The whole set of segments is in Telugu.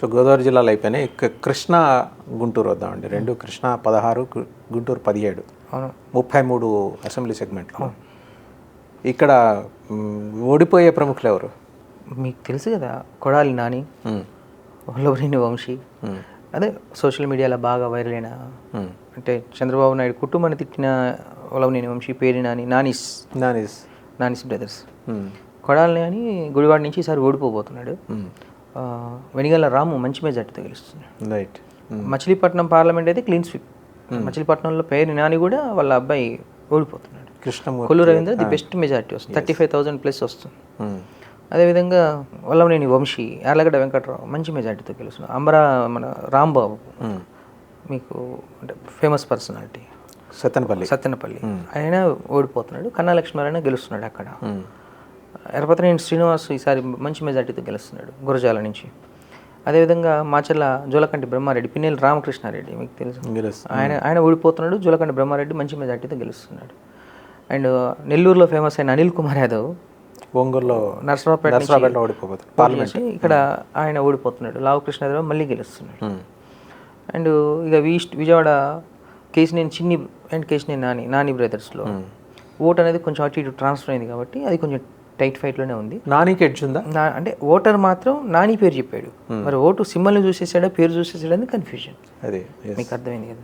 సో గోదావరి జిల్లాలో అయిపోయినాయి. కృష్ణా గుంటూరు వద్దామండి. రెండు కృష్ణా పదహారు గుంటూరు పదిహేడు. అవును. ముప్పై మూడు అసెంబ్లీ సెగ్మెంట్లు. ఇక్కడ ఓడిపోయే ప్రముఖులు ఎవరు? మీకు తెలుసు కదా కొడాలి నాని వల్లభనేని వంశీ. అదే సోషల్ మీడియాలో బాగా వైరల్ అయిన. అంటే చంద్రబాబు నాయుడు కుటుంబాన్ని తిట్టిన వల్లభనేని వంశీ పేరు నాని నానిస్. నానిస్. నానిస్ బ్రదర్స్. కొడాలి అని గుడివాడ నుంచి ఈసారి ఓడిపోబోతున్నాడు. వెనిగల్ల రాము మంచి మెజార్టీతో గెలుస్తున్నాడు రైట్ మ్, మచిలీపట్నం పార్లమెంట్ అయితే క్లీన్ స్వీప్. మచిలీపట్నంలో పేరు నాని కూడా వాళ్ళ అబ్బాయి ఓడిపోతున్నాడు. Krishnamurthy Kollu Ravindra the best majority వస్తుంది. థర్టీ ఫైవ్ థౌసండ్ ప్లస్ వస్తుంది. మ్, అదేవిధంగా వల్లభనేని వంశీ యార్లగడ్డ వెంకట్రావు మంచి మెజార్టీతో గెలుస్తున్నాడు అమరా మన రాంబాబు. మీకు అంటే ఫేమస్ పర్సనాలిటీ సత్తెనపల్లి సత్తెనపల్లి ఆయన ఓడిపోతున్నాడు. కన్నా లక్ష్మీనారాయణ గెలుస్తున్నాడు అక్కడ. ఎరపతినేని శ్రీనివాస్ ఈసారి మంచి మెజార్టీతో గెలుస్తున్నాడు గురజాల నుంచి. అదేవిధంగా మాచర్ల జోలకంటి బ్రహ్మారెడ్డి పిన్నెల్లి రామకృష్ణారెడ్డి మీకు తెలుసు. ఆయన ఆయన ఓడిపోతున్నాడు జోలకంటి బ్రహ్మారెడ్డి మంచి మెజార్టీతో గెలుస్తున్నాడు. అండ్ నెల్లూరులో ఫేమస్ అయిన అనిల్ కుమార్ యాదవ్ ఒంగోలులో నర్సరావుపేట ఓడిపోతుంది ఇక్కడ ఆయన ఓడిపోతున్నాడు. లావు కృష్ణాదేవ మళ్ళీ గెలుస్తున్నాడు. అండ్ ఇక ఈస్ట్ విజయవాడ కేసినేని చిన్ని అండ్ కేసినేని నాని నాని బ్రదర్స్లో ఓట్ అనేది కొంచెం అటు ఇటు ట్రాన్స్ఫర్ అయింది కాబట్టి అది కొంచెం టైట్ ఫైట్లోనే ఉంది. నానికి ఎడ్జ్ ఉందా? అంటే ఓటర్ మాత్రం నాని పేరు చెప్పాడు. మరి ఓటు సింబల్ని చూసేసాడా పేరు చూసేసాడా అని కన్ఫ్యూజన్ అదే. మీకు అర్థమైంది కదా?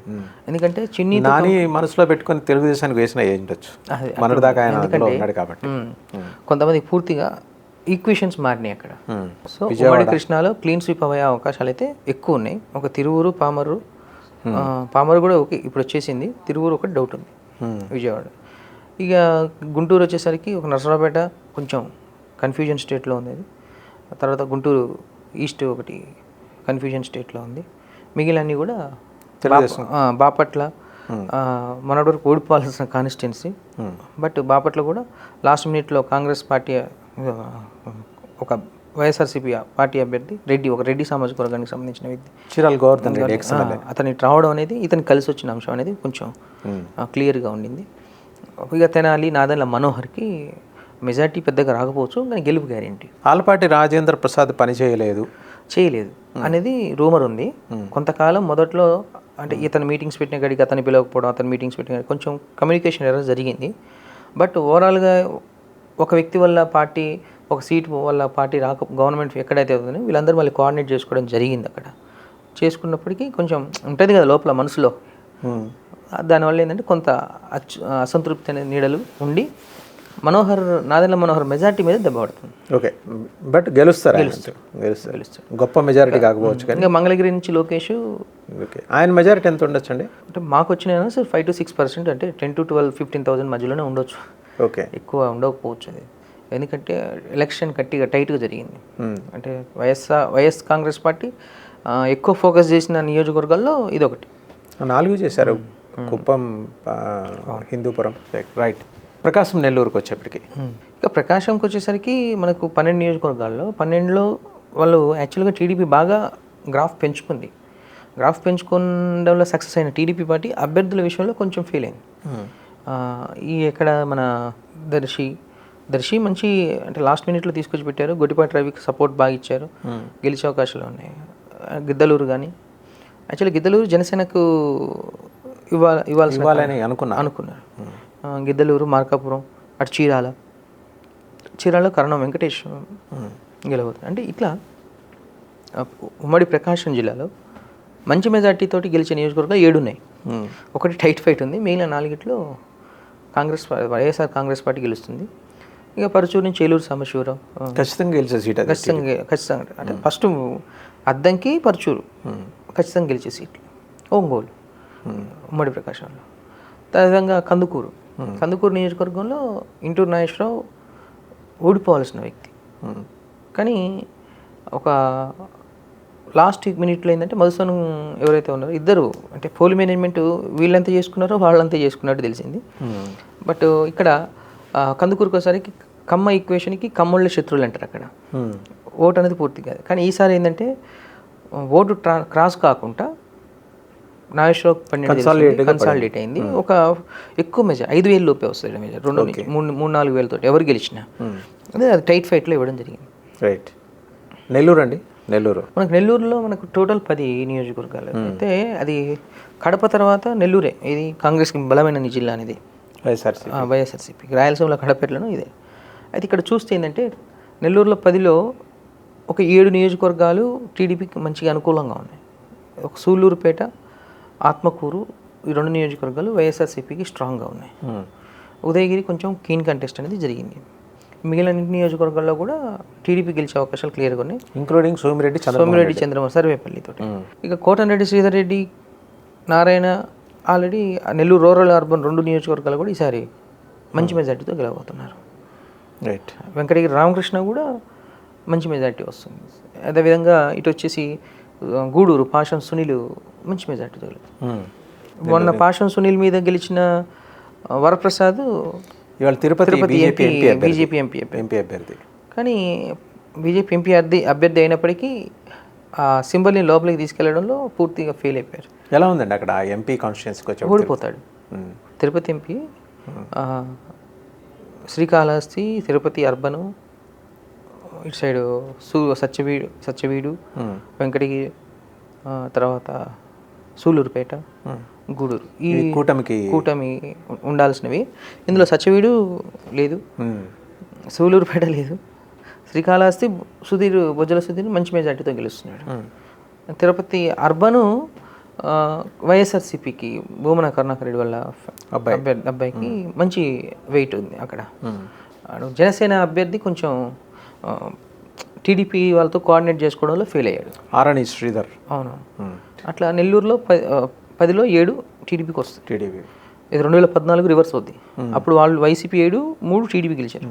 ఎందుకంటే చిన్ని నాని మనసులో పెట్టుకొని తెలుగుదేశానికి వేసిన ఏ ఉండొచ్చు. అదే, మొన్నటి దాకా ఆయన అందులో ఉన్నాడు కాబట్టి. మ్మ్. కొంతమంది పూర్తిగా ఈక్వేషన్స్ మారినాయి అక్కడ. సో ఉమ్మడి కృష్ణాలో క్లీన్ స్వీప్ అయ్యే అవకాశాలు అయితే ఎక్కువ ఉన్నాయి. ఒక తిరువురు పామరు పామరు కూడా ఓకే ఇప్పుడు వచ్చేసింది. తిరువురు ఒకటి డౌట్ ఉంది. విజయవాడ. ఇక గుంటూరు వచ్చేసరికి ఒక నరసరావుపేట కొంచెం కన్ఫ్యూజన్ స్టేట్లో ఉంది. అది తర్వాత గుంటూరు ఈస్ట్ ఒకటి కన్ఫ్యూజన్ స్టేట్లో ఉంది. మిగిలినన్నీ కూడా బాపట్ల ఆ, మొన్నటి వరకు ఓడిపోవాల్సిన కాన్స్టిట్యున్సీ బట్ బాపట్ల కూడా లాస్ట్ మినిట్లో కాంగ్రెస్ పార్టీ ఒక వైఎస్ఆర్సీపీ పార్టీ అభ్యర్థి రెడ్డి ఒక రెడ్డి సామాజిక వర్గానికి సంబంధించిన వ్యక్తి. చీరాల గోవర్ధన్ రెడ్డి ఎక్స్ ఆ, అతని రావడం అనేది ఇతనికి కలిసి వచ్చిన అంశం అనేది కొంచెం క్లియర్గా ఉండింది. ఇక తెనాలి నాదెండ్ల మనోహర్కి మెజార్టీ పెద్దగా రాకపోవచ్చు కానీ గెలుపు గ్యారెంటీ. ఆలపాటి రాజేంద్ర ప్రసాద్ పని చేయలేదు. చేయలేదు అనేది రూమర్ ఉంది. కొంతకాలం మొదట్లో అంటే ఇతను మీటింగ్స్ పెట్టిన గడికి అతను పిలవకపోవడం అతను మీటింగ్స్ పెట్టిన కొంచెం కమ్యూనికేషన్ ఎర్రర్ జరిగింది. బట్ ఓవరాల్గా ఒక వ్యక్తి వల్ల పార్టీ ఒక సీట్ వల్ల పార్టీ రాక గవర్నమెంట్ ఎక్కడైతే అవుతుందో వీళ్ళందరూ మళ్ళీ కోఆర్డినేట్ చేసుకోవడం జరిగింది అక్కడ. చేసుకున్నప్పటికీ కొంచెం ఉంటుంది కదా లోపల మనసులో. దానివల్ల ఏంటంటే కొంత అసంతృప్తి అనే నీడలు ఉండి మనోహర్ నాదెండ్ల మనోహర్ మెజార్టీ మీద దెబ్బ పడుతుంది. ఓకే. బట్ గెలుస్తారు. గెలుస్తారు. గొప్ప మెజారిటీ కాకపోవచ్చు కానీ. ఇంకా మంగళగిరి నుంచి లోకేష్ ఓకే. ఆయన మెజారిటీ ఎంత ఉండొచ్చండి? అంటే మాకు వచ్చిన sir five to six percent అంటే ten to twelve fifteen thousand మధ్యలోనే ఉండొచ్చు. ఓకే. ఎక్కువ ఉండకపోవచ్చు అది. ఎందుకంటే ఎలక్షన్ గట్టిగా టైట్గా జరిగింది. అంటే వైఎస్ఆర్ వైఎస్ కాంగ్రెస్ పార్టీ ఎక్కువ ఫోకస్ చేసిన నియోజకవర్గాల్లో ఇది ఒకటి నాలుగు చేశారు. కుప్పం హిందూపురం. రైట్ ప్రకాశం నెల్లూరుకి వచ్చేప్పటికి. ఇక ప్రకాశంకి వచ్చేసరికి మనకు పన్నెండు నియోజకవర్గాల్లో పన్నెండులో వాళ్ళు యాక్చువల్గా టీడీపీ బాగా గ్రాఫ్ పెంచుకుంది. గ్రాఫ్ పెంచుకోవడంలో సక్సెస్ అయిన టీడీపీ పార్టీ అభ్యర్థుల విషయంలో కొంచెం ఫెయిల్ అయింది. ఈ ఎక్కడ మన దర్శి దర్శి మంచి అంటే లాస్ట్ మినిట్లో తీసుకొచ్చి పెట్టారు గొడ్డిపాటి రవికి సపోర్ట్ బాగా ఇచ్చారు. గెలిచే అవకాశాలు ఉన్నాయి. గిద్దలూరు కానీ యాక్చువల్లీ గిద్దలూరు జనసేనకు ఇవ్వాలి ఇవ్వాలని అనుకున్నా అనుకున్నారు. గిద్దలూరు మార్కాపురం అటు చీరాల. చీరాల కరణం వెంకటేష్ గెలవదు అంటే ఇట్లా ఉమ్మడి ప్రకాశం జిల్లాలో మంచి మెజార్టీ తోటి గెలిచే నియోజకవర్గాలు ఏడు ఉన్నాయి. ఒకటి టైట్ ఫైట్ ఉంది మిగిలిన నాలుగిట్లో కాంగ్రెస్ వైఎస్ఆర్ కాంగ్రెస్ పార్టీ గెలుస్తుంది. ఇక పరచూరు నుంచి ఏలూరు సాంబశివరావు ఖచ్చితంగా గెలిచే సీట్ ఖచ్చితంగా ఖచ్చితంగా. అంటే ఫస్ట్ అద్దంకి పరచూరు ఖచ్చితంగా గెలిచే సీట్లు. ఒంగోలు ఉమ్మడి ప్రకాశంలో. అదేవిధంగా కందుకూరు. కందుకూరు నియోజకవర్గంలో ఇంటూరు నాగేశ్వరరావు ఓడిపోవాల్సిన వ్యక్తి మ్మ్. కానీ ఒక లాస్ట్ మినిట్లో ఏంటంటే మధుసూదన్ ఎవరైతే ఉన్నారో ఇద్దరు అంటే పోల్ మేనేజ్మెంట్ వీళ్ళంతా చేసుకున్నారో వాళ్ళంతా చేసుకున్నట్టు తెలిసింది మ్మ్. బట్ ఇక్కడ ఆ, కందుకూరుకు ఒకసారికి కమ్మ ఈక్వేషన్కి కమ్మోళ్ళ శత్రువులు అంటారు అక్కడ. ఓటు అనేది పూర్తి కాదు కానీ ఈసారి ఏంటంటే ఓటు ట్రా క్రాస్ కాకుండా గా కన్సాలిడేట్ అయింది. ఒక ఎక్కువ మెజార్ ఐదు వేలు లోపే వస్తుంది మెజార్ రెండు మూడు మూడు నాలుగు వేలతో ఎవరు గెలిచినా. మ్మ్. అదే అది టైట్ ఫైట్లో ఇవ్వడం జరిగింది. రైట్ నెల్లూరు అండి? నెల్లూరు. మనకు నెల్లూరులో మనకు టోటల్ పది నియోజకవర్గాలు. అయితే అది కడప తర్వాత నెల్లూరే. ఇది కాంగ్రెస్కి బలమైన జిల్లా అనేది. వైఎస్ఆర్సీ ఆ, వైఎస్ఆర్సీపీ. రాయలసీమలో కడపేటలోనూ ఇదే. అయితే ఇక్కడ చూస్తే ఏంటంటే నెల్లూరులో పదిలో ఒక ఏడు నియోజకవర్గాలు టీడీపీకి మంచిగా అనుకూలంగా ఉన్నాయి. ఒక సూళ్ళూరుపేట ఆత్మకూరు ఈ రెండు నియోజకవర్గాలు వైఎస్ఆర్సీపీకి స్ట్రాంగ్గా ఉన్నాయి. ఉదయగిరి కొంచెం కీన్ కంటెస్ట్ అనేది జరిగింది. మిగిలిన నియోజకవర్గాల్లో కూడా టీడీపీ గెలిచే అవకాశాలు క్లియర్గా ఉన్నాయి. ఇంక్లూడింగ్ సోమిరెడ్డి సోమిరెడ్డి చంద్రబాబు సర్వేపల్లితో ఇక Kotareddy Sridhar Reddy Narayana already Nellore rural urban రెండు నియోజకవర్గాలు కూడా ఈసారి మంచి మెజార్టీతో గెలవబోతున్నారు. రైట్ వెంకటగిరి రామకృష్ణ కూడా మంచి మెజార్టీ వస్తుంది. అదేవిధంగా ఇటు వచ్చేసి గూడూరు పాషం సునీల్ మంచి మెజార్టీతో గెలుస్తారు మొన్న పాషం సునీల్ మీద గెలిచిన వరప్రసాద్ ఇవాళ Tirupati Tirupati BJP MP MP BJP MP MP అభ్యర్థి. కానీ బీజేపీ ఎంపీ అభ్యర్థి అభ్యర్థి అయినప్పటికీ ఆ సింబల్ని లోపలికి తీసుకెళ్ళడంలో పూర్తిగా ఫెయిల్ అయిపోయారు. ఎలా ఉందండి అక్కడ ఎంపీ కాన్స్టిట్యున్సీకి వచ్చే ఓడిపోతాడు. తిరుపతి ఎంపీ శ్రీకాళహస్తి తిరుపతి అర్బను ఇటు సైడు సూ సత్యవీడు సత్యవీడు వెంకటగిరి తర్వాత సూలూరుపేట గూడూరు. ఈ కూటమికి కూటమి ఉండాల్సినవి. ఇందులో సత్యవీడు లేదు. సూలూరుపేట లేదు. శ్రీకాళహస్తి సుధీర్ బొజ్జల సుధీర్ మంచి మెజార్టీతో గెలుస్తున్నాడు. తిరుపతి అర్బను వైఎస్ఆర్సీపీకి భూమన కరుణాకర్ రెడ్డి వల్ల అబ్బాయి. అభ్యర్థి అబ్బాయికి మంచి వెయిట్ ఉంది అక్కడ. జనసేన అభ్యర్థి కొంచెం టీడీపీ వాళ్ళతో కోఆర్డినేట్ చేసుకోవడంలో ఫెయిల్ అయ్యాడు. ఆరణి శ్రీధర్. అవును. అట్లా నెల్లూరులో పదిలో ఏడు టీడీపీకి వస్తుంది. టీడీపీ. ఇది రెండు వేల పద్నాలుగు రివర్స్ అవుద్ది. అప్పుడు వాళ్ళు వైసీపీ ఏడు మూడు టీడీపీ గెలిచారు.